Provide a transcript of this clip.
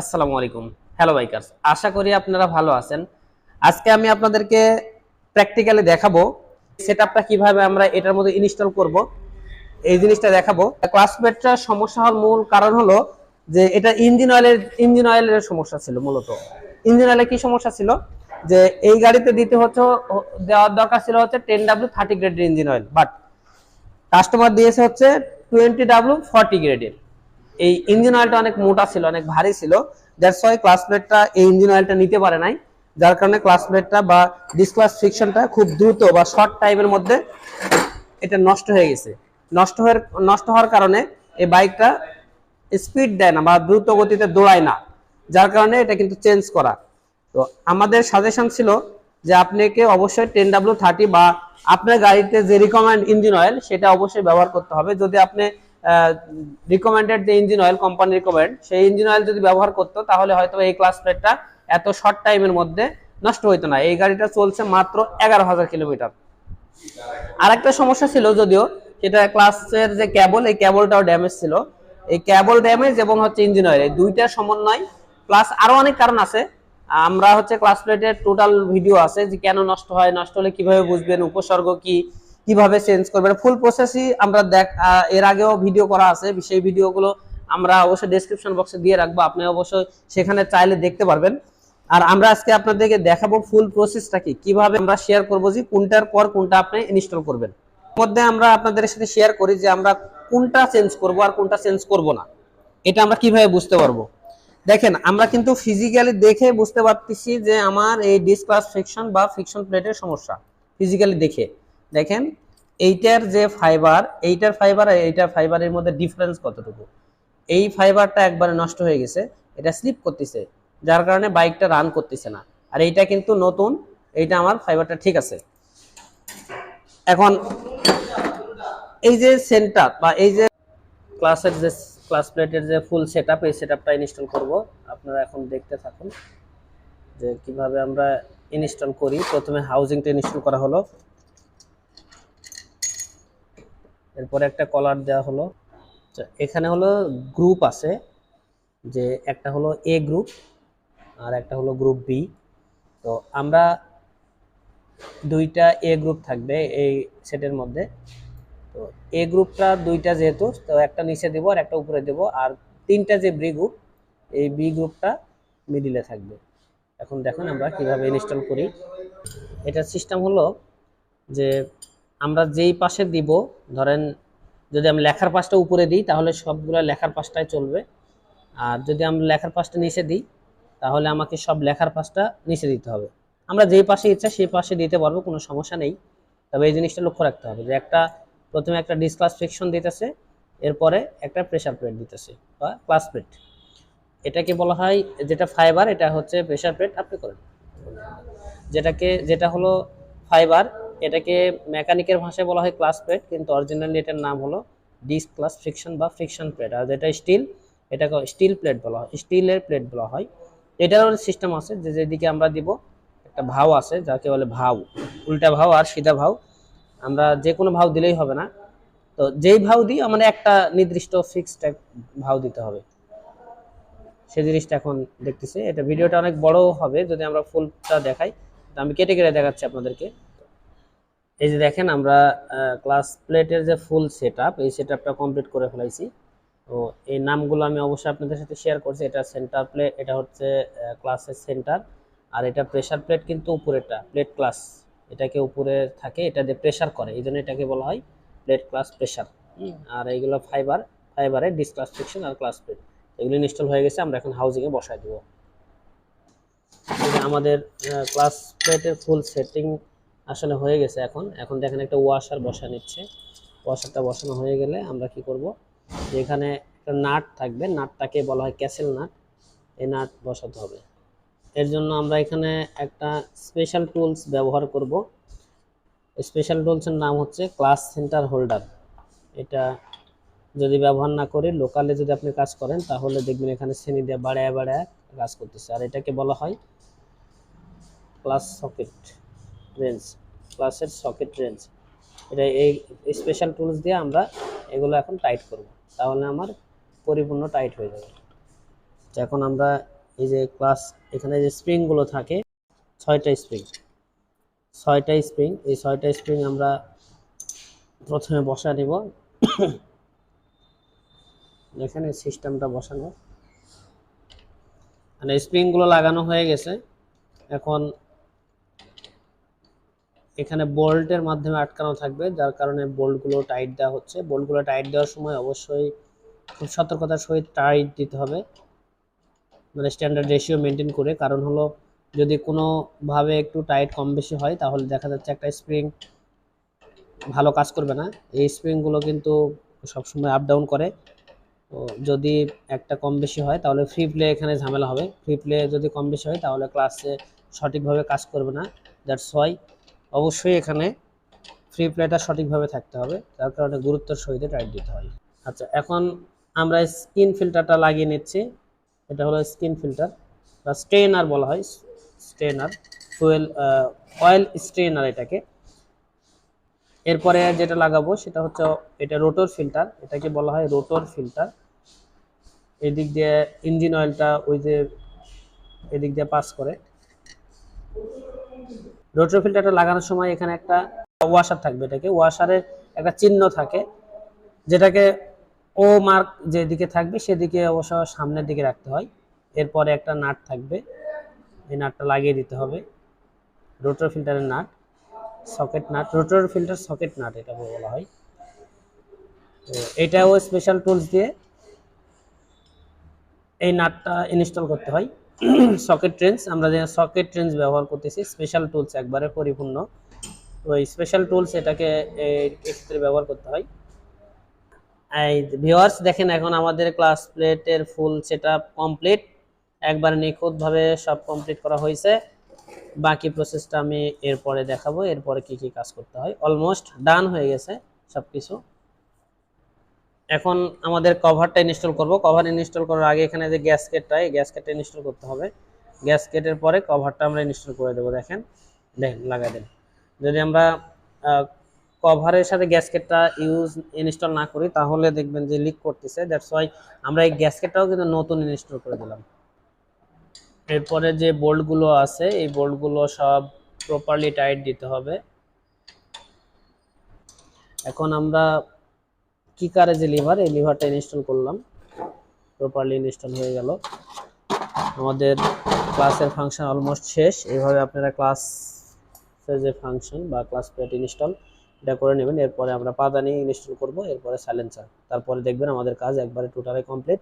আসসালামু আলাইকুম। Hello bikers আশা করি আপনারা ভালো আছেন। আজকে আমি আপনাদেরকে প্র্যাকটিক্যালি দেখাবো সেটআপটা কীভাবে আমরা এটার মধ্যে ইনস্টল করব। এই জিনিসটা দেখাবো। ক্লাসমেটটার সমস্যা হওয়ার মূল কারণ হলো যে এটা ইঞ্জিন অয়েলের ইঞ্জিন অয়েলের সমস্যা ছিল মূলত। ইঞ্জিন অয়েলের কি সমস্যা ছিল? যে এই গাড়িতে দিতে হচ্ছে, দেওয়ার দরকার ছিল হচ্ছে টেন ডাব্লিউ থার্টি গ্রেডের ইঞ্জিন অয়েল বাট কাস্টমার দিয়েছে হচ্ছে টোয়েন্টি ডাব্লিউ ফর্টি গ্রেডের এই ইঞ্জিন অয়েলটা অনেক মোটা ছিল, অনেক ভারী ছিল। দ্যাটস ওয়াই প্লেটটা এই ইঞ্জিন অয়েলটা নিতে পারে নাই। যার কারণে ক্লাস প্লেটটা বা ডিসক্লাস ফ্রিকশনটা খুব দ্রুত বা শর্ট টাইমের মধ্যে এটা নষ্ট হয়ে গেছে। নষ্ট হয়ে, নষ্ট হওয়ার কারণে এই বাইকটা স্পিড দেয় না বা দ্রুত গতিতে দৌড়ায় না। যার কারণে এটা কিন্তু চেঞ্জ করা। তো আমাদের সাজেশন ছিল যে আপনাকে অবশ্যই টেন ডাব্লিউ থার্টি বা আপনার গাড়িতে যে রিকমেন্ড ইঞ্জিন অয়েল সেটা অবশ্যই ব্যবহার করতে হবে। যদি আপনি রিকমেন্ডেড যে ইঞ্জিন অয়েল কোম্পানি রিকমেন্ড সেই ইঞ্জিন অয়েল যদি ব্যবহার করতো, তাহলে হয়তো এই ক্লাস প্লেটটা এত শর্ট টাইমের মধ্যে নষ্ট হইতো না। এই গাড়িটা চলছে মাত্র এগারো হাজার কিলোমিটার আর একটা সমস্যা ছিল যদিও, সেটা ক্লাসের যে ক্যাবল এই ক্যাবলটাও ড্যামেজ ছিল। এই ক্যাবল ড্যামেজ এবং হচ্ছে ইঞ্জিন অয়েল এই দুইটার সমন্বয় প্লাস আরও অনেক কারণ আছে। আমরা হচ্ছে ক্লাস প্লেটের টোটাল ভিডিও আছে যে কেন নষ্ট হয়, নষ্ট হলে কীভাবে বুঝবেন, উপসর্গ কি? কীভাবে চেঞ্জ করবেন ফুল প্রসেসই আমরা দেখ এর আগেও ভিডিও করা আছে। সেই ভিডিওগুলো আমরা অবশ্যই ডেসক্রিপশন বক্সে দিয়ে রাখব। আপনি অবশ্যই সেখানে চাইলে দেখতে পারবেন। আর আমরা আজকে আপনাদেরকে দেখাবো ফুল প্রসেসটা কি? কীভাবে আমরা শেয়ার করব যে কোনটার পর কোনটা আপনি ইনস্টল করবেন। মধ্যে আমরা আপনাদের সাথে শেয়ার করি যে আমরা কোনটা চেঞ্জ করব আর কোনটা চেঞ্জ করব না। এটা আমরা কীভাবে বুঝতে পারব? দেখেন, আমরা কিন্তু ফিজিক্যালি দেখে বুঝতে পারতেছি যে আমার এই ডিসক্লাস ফ্রিকশন বা ফ্রিকশন প্লেটের সমস্যা। ফিজিক্যালি দেখে। দেখেন, এইটার যে ফাইবার এইটার ফাইবার আর এইটার ফাইবারের মধ্যে ডিফারেন্স কতটুকু? এই ফাইবারটা একবারে নষ্ট হয়ে গেছে, এটা স্লিপ করতেছে, যার কারণে বাইকটা রান করতেছে না। আর এইটা কিন্তু নতুন, এইটা আমার ফাইবারটা ঠিক আছে। এখন, এই যে সেন্টার বা এই যে ক্লাসের যে ক্লাস প্লেটের যে ফুল সেটআপ এই সেটআপটা ইনস্টল করব। আপনারা এখন দেখতে থাকুন যে কীভাবে আমরা ইনস্টল করি। প্রথমে হাউজিংটা ইনস্টল করা হলো। এরপরে একটা কলার দেওয়া হলো। তো এখানে হলো গ্রুপ আছে, যে একটা হলো এ গ্রুপ আর একটা হলো গ্রুপ বি তো আমরা দুইটা এ গ্রুপ থাকবে এই সেটের মধ্যে। তো এ গ্রুপটা দুইটা যেহেতু, তো একটা নিচে দেবো আর একটা উপরে দেবো। আর তিনটা যে বি গ্রুপ এই বি গ্রুপটা মিডিলে থাকবে। এখন দেখুন আমরা কীভাবে ইনস্টল করি। এটার সিস্টেম হলো যে আমরা যেই পাশে দিব, ধরেন যদি আমি লেখার পাশটা উপরে দিই, তাহলে সবগুলো লেখার পাশটাই চলবে। আর যদি আমরা লেখার পাশটা নিচে দিই, তাহলে আমাকে সব লেখার পাশটা নিচে দিতে হবে। আমরা যেই পাশে ইচ্ছা সেই পাশে দিতে পারব, কোনো সমস্যা নেই। তবে এই জিনিসটা লক্ষ্য রাখতে হবে যে একটা, প্রথমে একটা ডিসক্লাস ফ্রিকশন দিতেছে, এরপরে একটা প্রেশার প্লেট দিতেছে, বা ক্লাস প্লেট এটাকে বলা হয় যেটা ফাইবার এটা হচ্ছে প্রেসার প্লেট আপনি করেন। যেটাকে, যেটা হলো ফাইবার এটাকে মেকানিকের ভাষায় বলা হয় ক্লাস প্লেট কিন্তু অরিজিনালি এটার নাম হলো ডিস ক্লাস ফ্রিকশন বা ফ্রিকশন প্লেট আর যেটা স্টিল, এটাকে স্টিল প্লেট বলা হয়, স্টিলের প্লেট বলা হয়। এটারও সিস্টেম আছে যে যেদিকে আমরা দিব, একটা ভাও আছে, যাকে বলে ভাও, উল্টা ভাও আর সিধা ভাও। আমরা যে কোনো ভাও দিলেই হবে না। তো যেই ভাও দিই, আমাদের একটা নির্দিষ্ট ফিক্সড ভাও দিতে হবে। সেই জিনিসটা এখন দেখতেছি। এটা ভিডিওটা অনেক বড় হবে, যদি আমরা ফুলটা দেখাই। আমি কেটে কেটে দেখাচ্ছি আপনাদেরকে। এই যে দেখেন আমরা ক্লাস প্লেটের যে ফুল সেট এই সেট কমপ্লিট করে ফেলাইছি। তো এই নামগুলো আমি অবশ্যই আপনাদের সাথে শেয়ার করছি। এটা সেন্টার প্লেট এটা হচ্ছে ক্লাসের সেন্টার আর এটা প্রেসার প্লেট কিন্তু উপরেটা প্লেট ক্লাস এটাকে উপরে থাকে, এটা দিয়ে প্রেসার করে, এই জন্য এটাকে বলা হয় প্লেট ক্লাস প্রেসার আর এইগুলো ফাইবার ফাইবারে ডিসক্লাস ফ্রিকশন আর ক্লাস প্লেট এগুলো ইনস্টল হয়ে গেছে, আমরা এখন হাউজিংয়ে বসাই দেবো। আমাদের ক্লাস প্লেটের ফুল সেটিং আসলে হয়ে গেছে এখন। এখন দেখেন একটা ওয়াশার বসা নিচ্ছে। ওয়াশারটা বসানো হয়ে গেলে আমরা কি করব? যে এখানে একটা নাট থাকবে। নাটটাকে বলা হয় ক্যাসেল নাট। এই নাট বসাতে হবে। এর জন্য আমরা এখানে একটা স্পেশাল টুলস ব্যবহার করব। স্পেশাল টুলসের নাম হচ্ছে ক্লাস সেন্টার হোল্ডার এটা যদি ব্যবহার না করে লোকালে যদি আপনি কাজ করেন, তাহলে দেখবেন এখানে শ্রেণি দিয়ে বাড়ায় বাড়ায় কাজ করতেছে। আর এটাকে বলা হয় ক্লাস সকেট রেঞ্জ, ক্লাসের সকেট রেঞ্জ। এটা এই স্পেশাল টুলস দিয়ে আমরা এগুলো এখন টাইট করব। তাহলে আমার পরিপূর্ণ টাইট হয়ে যাবে। এখন আমরা এই যে ক্লাস এখানে যে স্প্রিংগুলো থাকে, ছয়টা স্প্রিং ছয়টা স্প্রিং এই ছয়টা স্প্রিং আমরা প্রথমে বসা নিব। এখানে সিস্টেমটা বসানো। মানে স্প্রিংগুলো লাগানো হয়ে গেছে। এখন এখানে বোল্টের মাধ্যমে আটকানো থাকবে, যার কারণে বোল্টগুলো টাইট দেওয়া হচ্ছে। বোল্টগুলো টাইট দেওয়ার সময় অবশ্যই খুব সতর্কতার সহিত টাইট দিতে হবে মানে স্ট্যান্ডার্ড রেশিও মেনটেন করে। কারণ হলো, যদি কোনোভাবে একটু টাইট কম বেশি হয়, তাহলে দেখা যাচ্ছে একটা স্প্রিং ভালো কাজ করবে না। এই স্প্রিংগুলো কিন্তু সবসময় আপ ডাউন করে। তো যদি একটা কম বেশি হয়, তাহলে ফ্রি প্লে এখানে ঝামেলা হবে। ফ্রি প্লে যদি কম বেশি হয়, তাহলে ক্লাসে সঠিকভাবে কাজ করবে না। দ্যাটস ওয়াই অবশ্যই এখানে ফ্রি প্লেটা সঠিকভাবে থাকতে হবে। যার কারণে গুরুত্বের সহিত টাইট দিতে হয়। আচ্ছা এখন আমরা স্কিন ফিল্টারটা লাগিয়ে নিচ্ছি। এটা হলো স্কিন ফিল্টার বা স্ট্রেনার বলা হয়। স্ট্রেনার ফুয়েল অয়েল স্ট্রেনার এটাকে। এরপরে যেটা লাগাবো সেটা হচ্ছে এটা রোটর ফিল্টার এটাকে বলা হয় রোটর ফিল্টার এদিক দিয়ে ইঞ্জিন অয়েলটা ওই যে এদিক দিয়ে পাস করে। রোটর ফিল্টারটা লাগানোর সময় এখানে একটা ওয়াশার থাকবে এটাকে। ওয়াশারের একটা চিহ্ন থাকে, যেটাকে ও মার্ক যেদিকে থাকবে সেদিকে অবশ্য সামনের দিকে রাখতে হয়। এরপরে একটা নাট থাকবে, এই নাটটা লাগিয়ে দিতে হবে। Rotor ফিল্টারের nut, socket nut, rotor filter socket nut এটা বলা হয়। তো এটাও স্পেশাল টুলস দিয়ে এই নাটটা ইনস্টল করতে হয়। সকেট ট্রেন্স আমরা যে সকেট ট্রেন্স ব্যবহার করতেছি স্পেশাল টুলস একবারে পরিপূর্ণ। তো এই স্পেশাল টুলস এটাকে এক্ষেত্রে ব্যবহার করতে হয়। এই ভিউয়ার্স দেখেন এখন আমাদের ক্লাস প্লেটের ফুল সেটআপ কমপ্লিট একবার নিখুঁতভাবে সব কমপ্লিট করা হয়েছে। বাকি প্রসেসটা আমি এরপরে দেখাবো, এরপরে কি কি কাজ করতে হয়। অলমোস্ট ডান হয়ে গেছে সব কিছু এখন আমাদের কভারটা ইনস্টল করব। কভার ইনস্টল করার আগে এখানে যে গ্যাসকেটটা এই গ্যাসকেটটা ইনস্টল করতে হবে। গ্যাসকেটের পরে কভারটা আমরা ইনস্টল করে দেবো, দেখেন। দেখেন, লাগাই দেন। যদি আমরা কভারের সাথে গ্যাসকেটটা ইউজ ইনস্টল না করি, তাহলে দেখবেন যে লিক করতেছে। দ্যাটস ওয়াই আমরা এই গ্যাসকেটটাও কিন্তু নতুন ইনস্টল করে দিলাম। এরপরে যে বোল্টগুলো আছে, এই বোল্টগুলো সব প্রপারলি টাইট দিতে হবে। এখন আমরা কিকারে যে লিভার, এই লিভারটা ইনস্টল করলাম। প্রপারলি ইনস্টল হয়ে গেল। আমাদের ক্লাসের ফাংশন অলমোস্ট শেষ। এইভাবে আপনারা ক্লাসের যে ফাংশন বা ক্লাস প্লেট ইনস্টল, এটা করে নেবেন। এরপরে আমরা পাদানি ইনস্টল করব, এরপরে সাইলেন্সার। তারপরে দেখবেন আমাদের কাজ একবারে টোটালি কমপ্লিট।